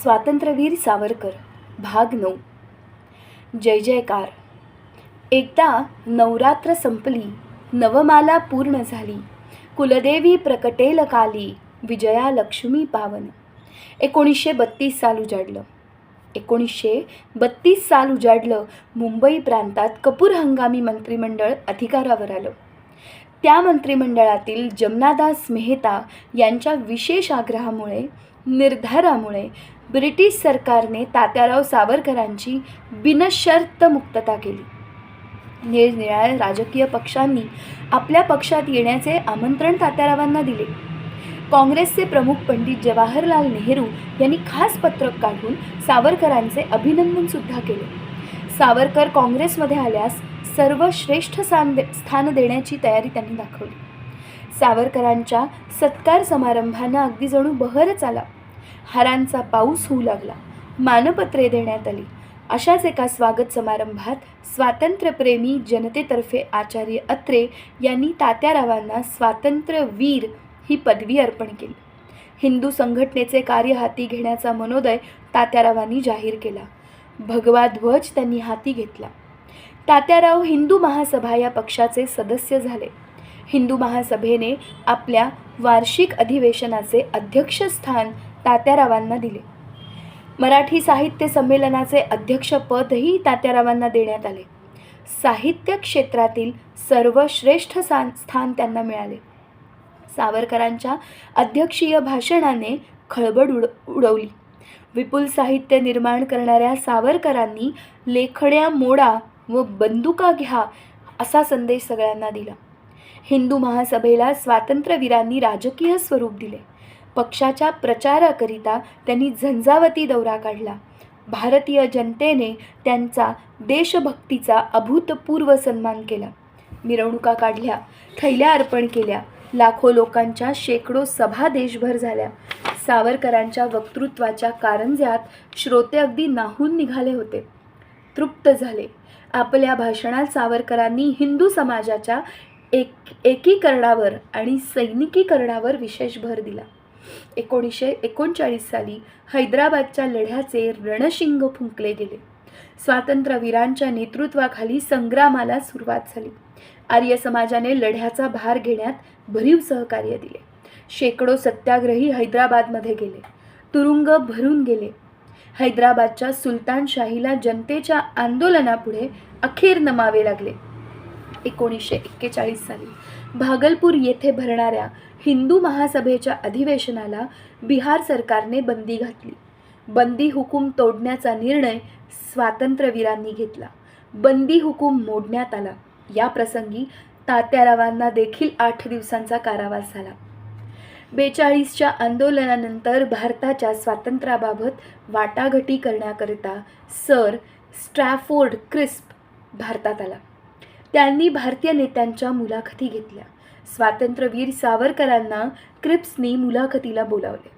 स्वातंत्र्यवीर सावरकर भाग नऊ. जय जयकार. एकदा नवरात्र संपली नवमाला पूर्ण झाली. कुलदेवी प्रकटेल काली विजया लक्ष्मी पावन. एकोणीसशे बत्तीस साल उजाडलं. एकोणीसशे बत्तीस साल उजाडलं मुंबई प्रांतात कपूर हंगामी मंत्रिमंडळ अधिकारावर आलं. त्या मंत्रिमंडळातील जमनादास मेहता यांच्या विशेष आग्रहामुळे निर्धारामुळे ब्रिटिश सरकारने तात्याराव सावरकरांची बिनशर्त मुक्तता केली. निरनिराळ्या राजकीय पक्षांनी आपल्या पक्षात येण्याचे आमंत्रण तात्यारावांना दिले. काँग्रेसचे प्रमुख पंडित जवाहरलाल नेहरू यांनी खास पत्रक काढून सावरकरांचे अभिनंदनसुद्धा केले. सावरकर काँग्रेसमध्ये आल्यास सर्वश्रेष्ठ स्थान दे स्थान देण्याची तयारी त्यांनी दाखवली. सावरकरांच्या सत्कार समारंभांना अगदी जणू बहरच आला. हारांचा पाऊस होऊ लागला. मानपत्रे देण्यात आली. अशाच एका स्वागत समारंभात स्वातंत्र्यप्रेमी जनतेतर्फे आचार्य अत्रे यांनी तात्यारावांना स्वातंत्र्यवीर ही पदवी अर्पण केली. हिंदू संघटनेचे कार्य हाती घेण्याचा मनोदय तात्यारावांनी जाहीर केला. भगवा ध्वज त्यांनी हाती घेतला. तात्याराव हिंदू महासभा या पक्षाचे सदस्य झाले. हिंदू महासभेने आपल्या वार्षिक अधिवेशनाचे अध्यक्षस्थान तात्यारावांना दिले. मराठी साहित्य संमेलनाचे अध्यक्षपदही तात्यारावांना देण्यात आले. साहित्य क्षेत्रातील सर्वश्रेष्ठ स्थान त्यांना मिळाले. सावरकरांच्या अध्यक्षीय भाषणाने खळबळ उड उडवली. विपुल साहित्य निर्माण करणाऱ्या सावरकरांनी लेखण्या मोडा व बंदुका घ्या असा संदेश सगळ्यांना दिला. हिंदू महासभेला स्वातंत्र्यवीरांनी राजकीय स्वरूप दिले. पक्षाच्या प्रचाराकरिता त्यांनी झंझावती दौरा काढला. भारतीय जनतेने त्यांचा देशभक्तीचा अभूतपूर्व सन्मान केला. मिरवणुका काढल्या थैल्या अर्पण केल्या लाखो लोकांच्या शेकडो सभा देशभर झाल्या. सावरकरांच्या वक्तृत्वाच्या कारंज्यात श्रोते अगदी नाहून निघाले होते. तृप्त झाले. आपल्या भाषणात सावरकरांनी हिंदू समाजाच्या एक एकीकरणावर आणि सैनिकीकरणावर विशेष भर दिला. एकोणीसशे एकोणचाळीस साली हैदराबादच्या लढ्याचे रणशिंग फुंकले गेले. स्वातंत्र्यवीरांच्या नेतृत्वाखाली संग्रामाला सुरुवात झाली. आर्य समाजाने लढ्याचा भार घेण्यात भरीव सहकार्य दिले. शेकडो सत्याग्रही हैदराबादमध्ये गेले. तुरुंग भरून गेले. हैदराबादच्या सुलतानशाहीला जनतेच्या आंदोलनापुढे अखेर नमावे लागले. एकोणीसशे एक्केचाळीस साली भागलपूर येथे भरणाऱ्या हिंदू महासभेच्या अधिवेशनाला बिहार सरकारने बंदी घातली. बंदी हुकूम तोडण्याचा निर्णय स्वातंत्र्यवीरांनी घेतला. बंदी हुकूम मोडण्यात आला. या प्रसंगी तात्यारावांना देखील आठ दिवसांचा कारावास झाला. बेचाळीसच्या आंदोलनानंतर भारताच्या स्वातंत्र्याबाबत वाटाघटी करण्याकरिता सर स्ट्रॅफोर्ड क्रिस्प भारतात आला. त्यांनी भारतीय नेत्यांच्या मुलाखती घेतल्या. स्वातंत्र्यवीर सावरकरांना क्रिप्सनी मुलाखतीला बोलावले.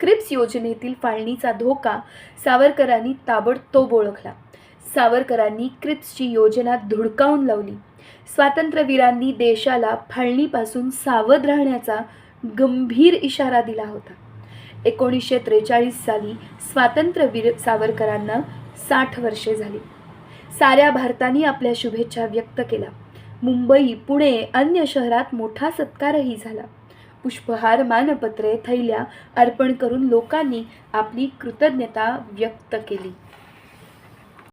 क्रिप्स योजनेतील फाळणीचा धोका सावरकरांनी ताबडतोब ओळखला. सावरकरांनी क्रिप्सची योजना धुडकावून लावली. स्वातंत्र्यवीरांनी देशाला फाळणीपासून सावध राहण्याचा गंभीर इशारा दिला होता. एकोणीसशे त्रेचाळीस साली स्वातंत्र्यवीर सावरकरांना साठ वर्षे झाली. साऱ्या भारताने आपल्या शुभेच्छा व्यक्त केल्या. मुंबई पुणे अन्य शहरात मोठा सत्कारही झाला. पुष्पहार मानपत्रे थैल्या अर्पण करून लोकांनी आपली कृतज्ञता व्यक्त केली.